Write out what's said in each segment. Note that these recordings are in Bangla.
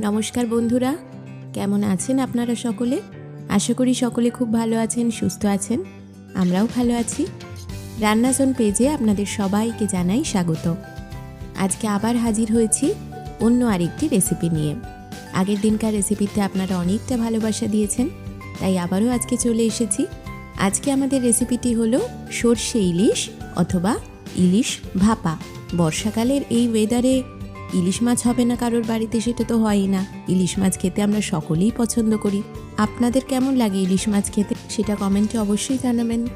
নমস্কার বন্ধুরা, কেমন আছেন আপনারা সকলে? আশা করি সকলে খুব ভালো আছেন, সুস্থ আছেন, আমরাও ভালো আছি। রান্নাজন পেজে আপনাদের সবাইকে জানাই স্বাগত। আজকে আবার হাজির হয়েছি অন্য আরেকটি রেসিপি নিয়ে। আগের দিনকার রেসিপিতে আপনারা অনেকটা ভালোবাসা দিয়েছেন, তাই আবারও আজকে চলে এসেছি। আজকে আমাদের রেসিপিটি হলো সর্ষে ইলিশ অথবা ইলিশ ভাপা। বর্ষাকালের এই ওয়েদারে ইলিশ মাছ হবে না কারোর বাড়িতে সেটা তো হয়ই না। ইলিশ মাছ খেতে আমরা সকলেই পছন্দ করি। আপনাদের কেমন লাগে ইলিশ মাছ খেতে সেটা কমেন্টে অবশ্যই জানাবেন।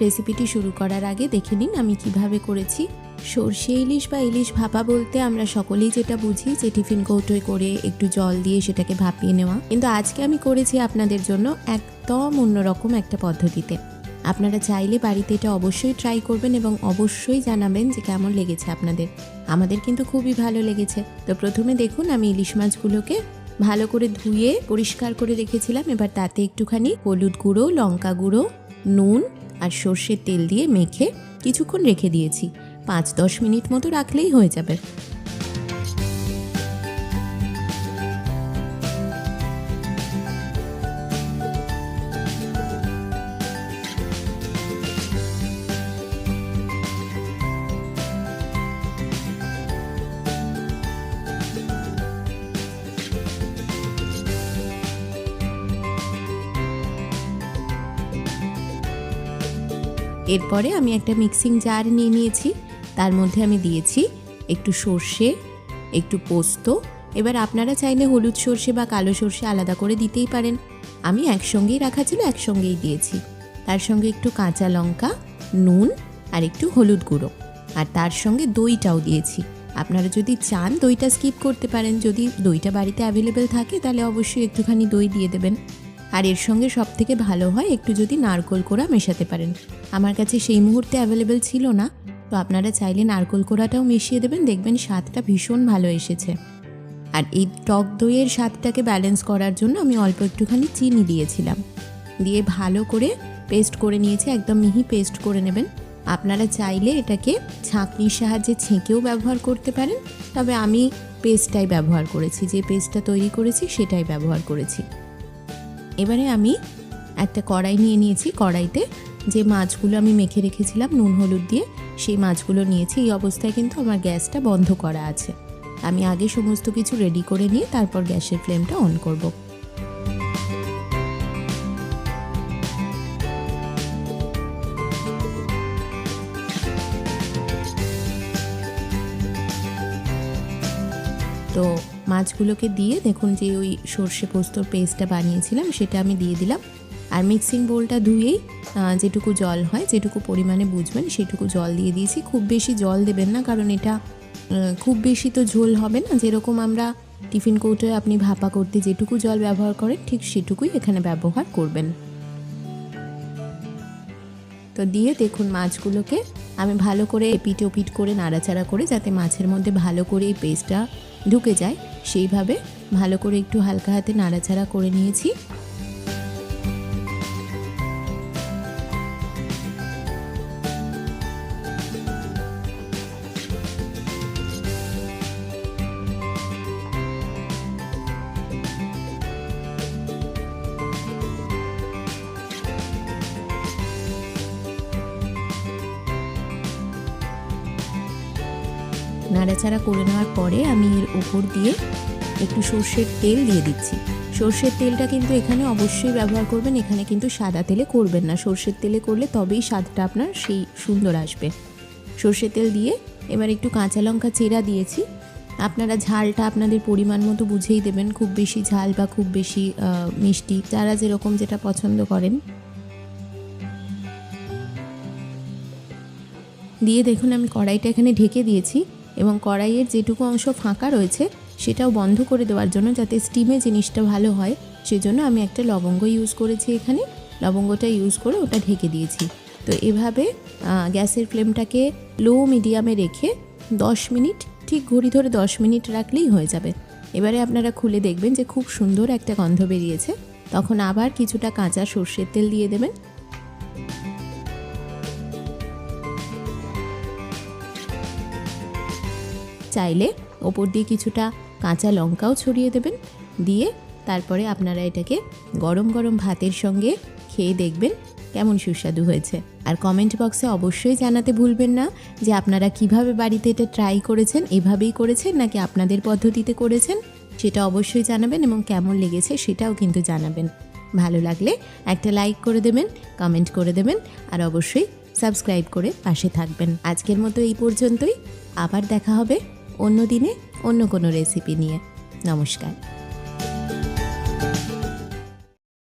রেসিপিটি শুরু করার আগে দেখে নিন আমি কীভাবে করেছি। সর্ষে ইলিশ বা ইলিশ ভাপা বলতে আমরা সকলেই যেটা বুঝি যে টিফিন কৌটোয় করে একটু জল দিয়ে সেটাকে ভাপিয়ে নেওয়া। কিন্তু আজকে আমি করেছি আপনাদের জন্য একদম অন্যরকম একটা পদ্ধতিতে। আপনারা চাইলে বাড়িতে এটা অবশ্যই ট্রাই করবেন এবং অবশ্যই জানাবেন যে কেমন লেগেছে আপনাদের। আমাদের কিন্তু খুবই ভালো লেগেছে। তো প্রথমে দেখুন, আমি ইলিশ মাছগুলোকে ভালো করে ধুয়ে পরিষ্কার করে রেখেছিলাম। এবার তাতে একটুখানি হলুদ গুঁড়ো, লঙ্কা গুঁড়ো, নুন আর সর্ষের তেল দিয়ে মেখে কিছুক্ষণ রেখে দিয়েছি। পাঁচ দশ মিনিট মতো রাখলেই হয়ে যাবে। এরপরে আমি একটা মিক্সিং জার নিয়ে নিয়েছি। তার মধ্যে আমি দিয়েছি একটু সর্ষে, একটু পোস্ত। এবার আপনারা চাইলে হলুদ সর্ষে বা কালো সর্ষে আলাদা করে দিতেই পারেন। আমি একসঙ্গেই রাখা ছিল, একসঙ্গেই দিয়েছি। তার সঙ্গে একটু কাঁচা লঙ্কা, নুন আর একটু হলুদ গুঁড়ো। আর তার সঙ্গে দইটাও দিয়েছি। আপনারা যদি চান দইটা স্কিপ করতে পারেন, যদি দইটা বাড়িতে অ্যাভেলেবেল থাকে, তাহলে অবশ্যই একটুখানি দই দিয়ে দেবেন। আর এর সঙ্গে সব থেকে ভালো হয় একটু যদি নারকোল কোড়া মেশাতে পারেন। আমার কাছে সেই মুহূর্তে অ্যাভেলেবেল ছিল না, তো আপনারা চাইলে নারকোল কোড়াটাও মিশিয়ে দেবেন, দেখবেন স্বাদটা ভীষণ ভালো এসেছে। আর এই টক দইয়ের স্বাদটাকে ব্যালেন্স করার জন্য আমি অল্প একটুখানি চিনি দিয়েছিলাম। দিয়ে ভালো করে পেস্ট করে নিয়েছি, একদম মিহি পেস্ট করে নেবেন। আপনারা চাইলে এটাকে ছাঁকনির সাহায্যে ছেঁকেও ব্যবহার করতে পারেন, তবে আমি পেস্টটাই ব্যবহার করেছি। যে পেস্টটা তৈরি করেছি, সেটাই ব্যবহার করেছি। এবারে আমি একটা কড়াই নিয়ে নিয়েছি। কড়াইতে যে মাছগুলো আমি মেখে রেখেছিলাম নুন, হলুদ দিয়ে, সেই মাছগুলো নিয়েছি। এই অবস্থায় কিন্তু আমার গ্যাসটা বন্ধ করা আছে। আমি আগে সমস্ত কিছু রেডি করে নিয়ে তারপর গ্যাসের ফ্লেমটা অন করব। তো মাছগুলোকে দিয়ে দেখুন যে ওই সর্ষে পোস্তর পেস্টটা বানিয়েছিলাম, সেটা আমি দিয়ে দিলাম। আর মিক্সিং বোলটা ধুয়েই যেটুকু জল হয়, যেটুকু পরিমাণে বুঝবেন, সেটুকু জল দিয়ে দিয়েছি। খুব বেশি জল দেবেন না, কারণ এটা খুব বেশি তো ঝোল হবে না। যেরকম আমরা টিফিন কৌটোয় আপনি ভাপা করতে যেটুকু জল ব্যবহার করেন, ঠিক সেটুকুই এখানে ব্যবহার করবেন। তো দিয়ে দেখুন মাছগুলোকে, আমি ভালো করে ওপিট করে নাড়াচাড়া করে, যাতে মাছের মধ্যে ভালো করে এই পেস্টটা ঢুকে যায়। সেইভাবে ভালো করে একটু হালকা হাতে নাড়াচাড়া করে নিয়েছি। নাড়াচাড়া করে নেওয়ার পরে আমি এর উপর দিয়ে একটু সর্ষের তেল দিয়ে দিচ্ছি। সর্ষের তেলটা কিন্তু এখানে অবশ্যই ব্যবহার করবেন, এখানে কিন্তু সাদা তেলে করবেন না। সর্ষের তেলে করলে তবেই স্বাদটা আপনার সেই সুন্দর আসবে। সর্ষের তেল দিয়ে এবার একটু কাঁচা লঙ্কা চেরা দিয়েছি। আপনারা ঝালটা আপনাদের পরিমাণ মতো বুঝেই দেবেন, খুব বেশি ঝাল বা খুব বেশি মিষ্টি। যারা যেরকম যেটা পছন্দ করেন। দিয়ে দেখুন আমি কড়াইটা এখানে ঢেকে দিয়েছি। এবং কড়াইয়ের যেটুকু অংশ ফাঁকা রয়েছে, সেটাও বন্ধ করে দেওয়ার জন্য যাতে স্টিমে জিনিসটা ভালো হয়, সেজন্য আমি একটা লবঙ্গ ইউজ করেছি এখানে। লবঙ্গটা ইউজ করে ওটা ঢেকে দিয়েছি। তো এভাবে গ্যাসের ফ্লেমটাকে লো মিডিয়ামে রেখে দশ মিনিট, ঠিক ঘড়ি ধরে দশ মিনিট রাখলেই হয়ে যাবে। এবারে আপনারা খুলে দেখবেন যে খুব সুন্দর একটা গন্ধ বেরিয়েছে। তখন আবার কিছুটা কাঁচা সর্ষের তেল দিয়ে দেবেন। চাইলে ওপর দিয়ে কিছুটা কাঁচা লঙ্কাও ছড়িয়ে দেবেন। দিয়ে তারপরে আপনারা এটাকে গরম গরম ভাতের সঙ্গে খেয়ে দেখবেন কেমন সুস্বাদু হয়েছে। আর কমেন্ট বক্সে অবশ্যই জানাতে ভুলবেন না যে আপনারা কীভাবে বাড়িতে এটা ট্রাই করেছেন, এভাবেই করেছেন নাকি আপনাদের পদ্ধতিতে করেছেন, সেটা অবশ্যই জানাবেন এবং কেমন লেগেছে সেটাও কিন্তু জানাবেন। ভালো লাগলে একটা লাইক করে দেবেন কমেন্ট করে দেবেন, আর অবশ্যই সাবস্ক্রাইব করে পাশে থাকবেন। আজকের মতো এই পর্যন্তই। আবার দেখা হবে অন্য দিনে অন্য কোনো রেসিপি নিয়ে। নমস্কার।